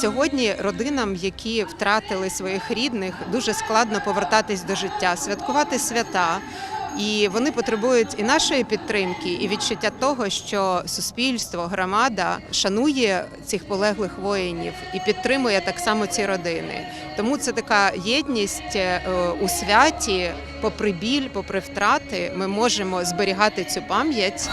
Сьогодні родинам, які втратили своїх рідних, дуже складно повертатись до життя, святкувати свята. І вони потребують і нашої підтримки, і відчуття того, що суспільство, громада шанує цих полеглих воїнів і підтримує так само ці родини. Тому це така єдність е, у святі, попри біль, попри втрати, ми можемо зберігати цю пам'ять.